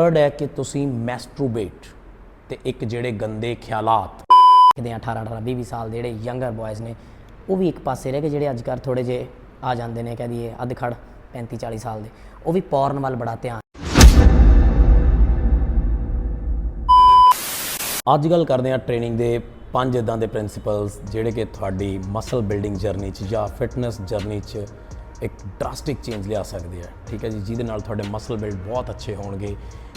Third ਹੈ ਕਿ ਤੁਸੀਂ ਮੈਸਟਰੂਬੇਟ ਤੇ ਇੱਕ ਜਿਹੜੇ ਗੰਦੇ ਖਿਆਲਾਤ ਦੇਖਦੇ ਹਾਂ 18 18 20 20 ਸਾਲ ਦੇ ਜਿਹੜੇ ਯੰਗਰ ਬॉयਜ਼ ਨੇ, ਉਹ ਵੀ ਇੱਕ ਪਾਸੇ ਰਹਿ ਗਏ ਜਿਹੜੇ ਅੱਜ ਕੱਲ੍ਹ ਥੋੜੇ ਜੇ ਆ ਜਾਂਦੇ ਨੇ ਕਹਦੀਏ ਅੱਧ ਖੜ 35 40 ਸਾਲ ਦੇ, ਉਹ ਵੀ ਪੌਰਨ ਵੱਲ ਬੜਾ ਧਿਆਨ। ਅੱਜ ਗੱਲ ਕਰਦੇ ਹਾਂ ਟ੍ਰੇਨਿੰਗ ਦੇ ਪੰਜ ਇਦਾਂ ਦੇ ਪ੍ਰਿੰਸੀਪਲਸ ਜਿਹੜੇ ਕਿ ਤੁਹਾਡੀ ਮਸਲ ਬਿਲਡਿੰਗ ਜਰਨੀ 'ਚ ਜਾਂ ਫਿਟਨੈਸ ਜਰਨੀ 'ਚ ਇੱਕ ਡਰਾਸਟਿਕ ਚੇਂਜ ਲਿਆ ਸਕਦੇ ਆ। ਠੀਕ ਹੈ ਜੀ, ਜਿਹਦੇ ਨਾਲ ਤੁਹਾਡੇ ਮਸਲ ਬਿਲਡ ਬਹੁਤ ਅੱਛੇ ਹੋਣਗੇ।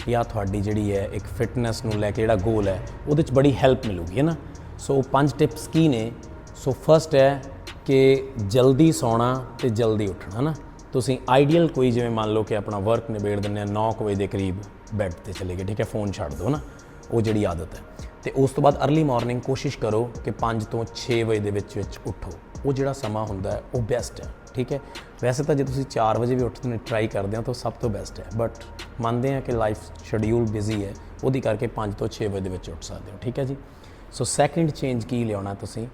ਜਾਂ ਤੁਹਾਡੀ ਜਿਹੜੀ ਹੈ ਇੱਕ ਫਿਟਨੈਸ ਨੂੰ ਲੈ ਕੇ ਜਿਹੜਾ ਗੋਲ ਹੈ, ਉਹਦੇ 'ਚ ਬੜੀ ਹੈਲਪ ਮਿਲੂਗੀ, ਹੈ ਨਾ? ਸੋ ਪੰਜ ਟਿਪਸ ਕੀ ਨੇ? ਸੋ ਫਰਸਟ ਹੈ ਕਿ ਜਲਦੀ ਸੌਣਾ ਤੇ ਜਲਦੀ ਉੱਠਣਾ, ਹੈ ਨਾ? ਤੁਸੀਂ ਆਈਡੀਅਲ ਕੋਈ ਜਿਵੇਂ ਮੰਨ ਲਓ ਕਿ ਆਪਣਾ ਵਰਕ ਨਿਬੇੜ ਦਿੰਦੇ ਆ 9 ਵਜੇ ਦੇ ਕਰੀਬ ਬੈੱਡ ਤੇ ਚਲੇ ਗਏ, ਠੀਕ ਹੈ? ਫੋਨ ਛੱਡ ਦਿਓ, ਨਾ? ਉਹ ਜਿਹੜੀ ਆਦਤ ਹੈ। ਤੇ ਉਸ ਤੋਂ ਬਾਅਦ अर्ਲੀ ਮਾਰਨਿੰਗ ਕੋਸ਼ਿਸ਼ ਕਰੋ ਕਿ 5 ਤੋਂ 6 ਵਜੇ ਦੇ ਵਿੱਚ ਵਿੱਚ ਉੱਠੋ। ਉਹ ਜਿਹੜਾ ਸਮਾਂ ਹੁੰਦਾ ਉਹ ਬੈਸਟ ਹੈ। ਠੀਕ ਹੈ? ਵੈਸੇ ਤਾਂ ਜੇ ਤੁਸੀਂ 4 ਵਜੇ ਵੀ ਉੱਠਣ ਦੀ ਟਰਾਈ ਕਰਦੇ ਹੋ ਤਾਂ ਸਭ ਤੋਂ ਬੈਸਟ ਹੈ। ਬਟ ਮੰਨਦੇ ਹਾਂ ਕਿ ਲਾਈਫ ਸ਼ਡਿਊਲ ਬਿਜ਼ੀ ਹੈ, ਉਹਦੀ ਕਰਕੇ 5 ਤੋਂ 6 ਵਜੇ ਦੇ ਵਿੱਚ ਉੱਠ ਸਕਦੇ ਹੋ, ਠੀਕ ਹੈ ਜੀ? ਸੋ ਸੈਕੰਡ ਚੇਂਜ ਕੀ ਲਿਆਉਣਾ ਤੁਸੀਂ?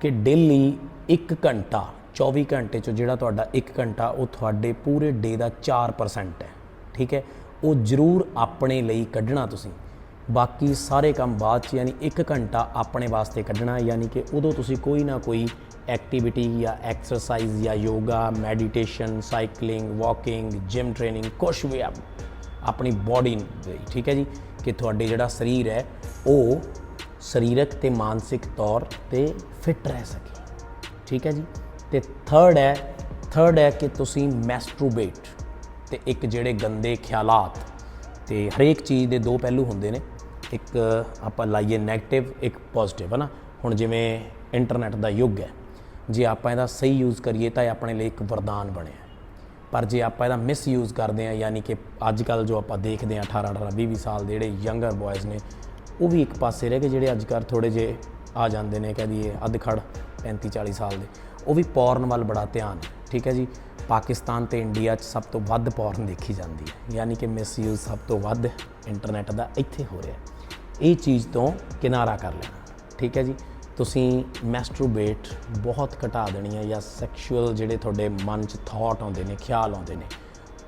ਕਿ ਡੇਲੀ 1 ਘੰਟਾ 24 ਘੰਟੇ ਚੋਂ ਜਿਹੜਾ ਤੁਹਾਡਾ 1 ਘੰਟਾ, ਉਹ ਤੁਹਾਡੇ ਪੂਰੇ ਡੇ ਦਾ 4% ਹੈ, ਠੀਕ ਹੈ? ਉਹ ਜ਼ਰੂਰ ਆਪਣੇ ਲਈ ਕੱਢਣਾ ਤੁਸੀਂ। ਬਾਕੀ ਸਾਰੇ ਕੰਮ ਬਾਅਦ ਚ ਯਾਨੀ 1 ਘੰਟਾ ਆਪਣੇ ਵਾਸਤੇ ਕੱਢਣਾ, ਯਾਨੀ ਕਿ ਉਦੋਂ ਤੁਸੀਂ ਕੋਈ ਨਾ ਕੋਈ ਐਕਟੀਵਿਟੀ ਜਾਂ ਐਕਸਰਸਾਈਜ਼ ਜਾਂ yoga meditation cycling walking gym training ਕੁਛ ਵੀ ਆਪ- ਆਪਣੀ ਬਾਡੀ ਲਈ ਠੀਕ ਹੈ ਜੀ? ਕਿ ਤੁਹਾਡੇ ਜਿਹੜਾ ਸਰੀਰ ਹੈ, ਉਹ ਸਰੀਰਕ ਤੇ ਮਾਨਸਿਕ ਤੌਰ ਤੇ ਫਿੱਟ ਰਹਿ ਸਕੇ। ਠੀਕ ਹੈ ਜੀ? ਤੇ ਥਰਡ ਹੈ ਥਰਡ ਹੈ ਕਿ ਤੁਸੀਂ ਮੈਸਟਰੂਬੇਟ ਤੇ ਇੱਕ ਜਿਹੜੇ ਗੰਦੇ ਖਿਆਲਾਤ ਤੇ ਹਰੇਕ ਚੀਜ਼ ਦੇ ਦੋ ਪਹਿਲੂ ਹੁੰਦੇ ਨੇ। ਇੱਕ ਆਪਾਂ ਲਾਈਏ 네ਗੇਟਿਵ ਇੱਕ ਪੋਜ਼ਿਟਿਵ ਹੈ ਨਾ ਹੁਣ ਜਿਵੇਂ ਇੰਟਰਨੈਟ ਦਾ ਯੁੱਗ ਹੈ, ਜੇ ਆਪਾਂ ਇਹਦਾ ਸਹੀ ਯੂਜ਼ ਕਰੀਏ ਤਾਂ ਇਹ ਆਪਣੇ ਲਈ ਇੱਕ ਵਰਦਾਨ ਬਣਿਆ ਪਰ ਜੇ ਆਪਾਂ ਇਹਦਾ ਮਿਸਯੂਜ਼ ਕਰਦੇ ਹਾਂ, ਯਾਨੀ ਕਿ ਅੱਜ ਕੱਲ ਜੋ ਆਪਾਂ ਦੇਖਦੇ ਹਾਂ 18 18 20 20 ਸਾਲ ਦੇ ਜਿਹੜੇ ਯੰਗਰ ਬॉयਜ਼ ਨੇ, ਉਹ ਵੀ ਇੱਕ ਪਾਸੇ ਰਹਿ ਗਏ ਜਿਹੜੇ ਅੱਜ ਕੱਲ੍ਹ ਥੋੜੇ ਜੇ ਆ ਜਾਂਦੇ ਨੇ ਕਹਦੀਏ ਅੱਧ ਖੜ 35 40 ਸਾਲ ਦੇ। ਉਹ ਵੀ ਪੌਰਨ ਵੱਲ ਬੜਾ ਧਿਆਨ ਹੈ, ਠੀਕ ਹੈ ਜੀ? ਪਾਕਿਸਤਾਨ ਤੇ ਇੰਡੀਆ 'ਚ ਸਭ ਤੋਂ ਵੱਧ ਪੌਰਨ ਦੇਖੀ ਜਾਂਦੀ ਹੈ, ਯਾਨੀ ਕਿ ਮਿਸਯੂਜ਼ ਸਭ ਤੋਂ ਵੱਧ ਇੰਟਰਨੈਟ ਦਾ ਇੱਥੇ ਹੋ ਰਿਹਾ ਹੈ। ਇਹ ਚੀਜ਼ ਤੋਂ ਕਿਨਾਰਾ ਕਰ ਲੈਣਾ। ਠੀਕ ਹੈ ਜੀ? ਤੁਸੀਂ ਮੈਸਟਰੂਬੇਟ ਬਹੁਤ ਘਟਾ ਦੇਣੀ ਹੈ ਜਾਂ ਸੈਕਸ਼ੂਅਲ ਜਿਹੜੇ ਤੁਹਾਡੇ ਮਨ 'ਚ ਥਾਟ ਆਉਂਦੇ ਨੇ, ਖਿਆਲ ਆਉਂਦੇ ਨੇ,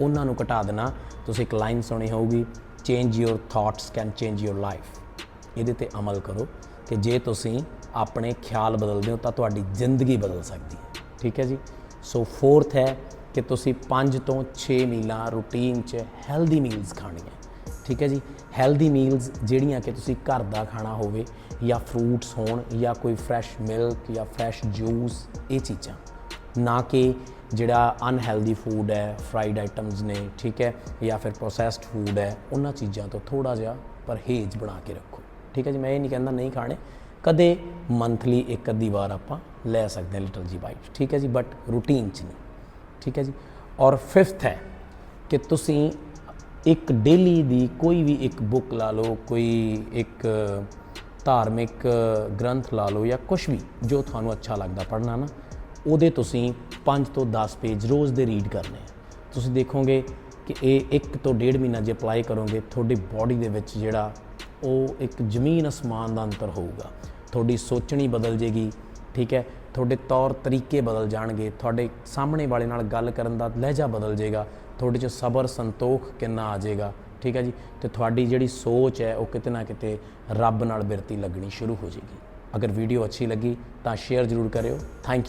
ਉਹਨਾਂ ਨੂੰ ਘਟਾ ਦੇਣਾ। ਤੁਸੀਂ ਇੱਕ ਲਾਈਨ ਸੁਣੀ ਹੋਊਗੀ change your thoughts can change your life ਇਹਦੇ ਤੇ ਅਮਲ ਕਰੋ ਕਿ ਜੇ ਤੁਸੀਂ ਆਪਣੇ ਖਿਆਲ ਬਦਲਦੇ ਹੋ ਤਾਂ ਤੁਹਾਡੀ ਜ਼ਿੰਦਗੀ ਬਦਲ ਸਕਦੀ ਹੈ। ਠੀਕ ਹੈ ਜੀ? ਸੋ ਫੋਰਥ ਹੈ ਕਿ ਤੁਸੀਂ 5 ਤੋਂ 6 ਮੀਲਾਂ ਰੂਟੀਨ 'ਚ ਹੈਲਦੀ ਮੀਲਸ ਖਾਣੀਆਂ। ਠੀਕ ਹੈ ਜੀ? ਹੈਲਦੀ ਮੀਲਸ ਜਿਹੜੀਆਂ ਕਿ ਤੁਸੀਂ ਘਰ ਦਾ ਖਾਣਾ ਹੋਵੇ ਜਾਂ ਫਰੂਟਸ ਹੋਣ ਜਾਂ ਕੋਈ ਫਰੈਸ਼ ਮਿਲਕ ਜਾਂ ਫਰੈਸ਼ ਜੂਸ ਇਹ ਚੀਜ਼ਾਂ। ਨਾ ਕਿ ਜਿਹੜਾ ਅਨਹੈਲਦੀ ਫੂਡ ਹੈ ਫਰਾਈਡ ਆਈਟਮਸ ਨੇ, ਠੀਕ ਹੈ? ਜਾਂ ਫਿਰ ਪ੍ਰੋਸੈਸਡ ਫੂਡ ਹੈ, ਉਹਨਾਂ ਚੀਜ਼ਾਂ ਤੋਂ ਥੋੜਾ ਜਿਹਾ ਪਰਹੇਜ਼ ਬਣਾ ਕੇ ਰੱਖੋ। ਠੀਕ ਹੈ ਜੀ? ਮੈਂ ਇਹ ਨਹੀਂ ਕਹਿੰਦਾ ਨਹੀਂ ਖਾਣੇ। ਕਦੇ ਮੰਥਲੀ ਇੱਕ ਅੱਧੀ ਵਾਰ ਆਪਾਂ ਲੈ ਸਕਦੇ ਹਾਂ ਲਿਟਲ ਜੀ ਬਾਈਟ ਠੀਕ ਹੈ ਜੀ? ਬਟ ਰੂਟੀਨ ਚ ਨਹੀਂ। ਠੀਕ ਹੈ ਜੀ? ਔਰ ਫਿਫਥ ਹੈ ਕਿ ਤੁਸੀਂ ਇੱਕ ਡੇਲੀ ਦੀ ਕੋਈ ਵੀ ਇੱਕ ਬੁੱਕ ਲਾ ਲਓ, ਕੋਈ ਇੱਕ ਧਾਰਮਿਕ ਗ੍ਰੰਥ ਲਾ ਲਓ ਜਾਂ ਕੁਝ ਵੀ ਜੋ ਤੁਹਾਨੂੰ ਅੱਛਾ ਲੱਗਦਾ ਪੜ੍ਹਨਾ ਨਾ, ਉਹਦੇ ਤੁਸੀਂ 5 ਤੋਂ 10 ਪੇਜ ਰੋਜ਼ ਦੇ ਰੀਡ ਕਰਨੇ ਆ। ਤੁਸੀਂ ਦੇਖੋਗੇ ਕਿ ਇਹ 1 ਤੋਂ 1.5 ਮਹੀਨਾ ਜੇ ਅਪਲਾਈ ਕਰੋਗੇ, ਤੁਹਾਡੀ ਬਾਡੀ ਦੇ ਵਿੱਚ ਜਿਹੜਾ ਉਹ ਇੱਕ ਜ਼ਮੀਨ ਅਸਮਾਨ ਦਾ ਅੰਤਰ ਹੋਊਗਾ। ਤੁਹਾਡੀ ਸੋਚਣੀ ਬਦਲ ਜੇਗੀ, ਠੀਕ ਹੈ? ਤੁਹਾਡੇ ਤੌਰ ਤਰੀਕੇ ਬਦਲ ਜਾਣਗੇ, ਤੁਹਾਡੇ ਸਾਹਮਣੇ ਵਾਲੇ ਨਾਲ ਗੱਲ ਕਰਨ ਦਾ ਲਹਿਜਾ ਬਦਲ ਜਾਏਗਾ, ਤੁਹਾਡੇ 'ਚ ਸਬਰ, ਸੰਤੋਖ ਕਿੰਨਾ ਆ ਜਾਏਗਾ, ਠੀਕ ਹੈ ਜੀ? ਤੇ ਤੁਹਾਡੀ ਜਿਹੜੀ ਸੋਚ ਹੈ, ਉਹ ਕਿਤੇ ਨਾ ਕਿਤੇ ਰੱਬ ਨਾਲ ਬਿਰਤੀ ਲੱਗਣੀ ਸ਼ੁਰੂ ਹੋ ਜਾਏਗੀ। ਅਗਰ ਵੀਡੀਓ ਅੱਛੀ ਲੱਗੀ ਤਾਂ ਸ਼ੇਅਰ ਜ਼ਰੂਰ ਕਰਿਓ। Thank you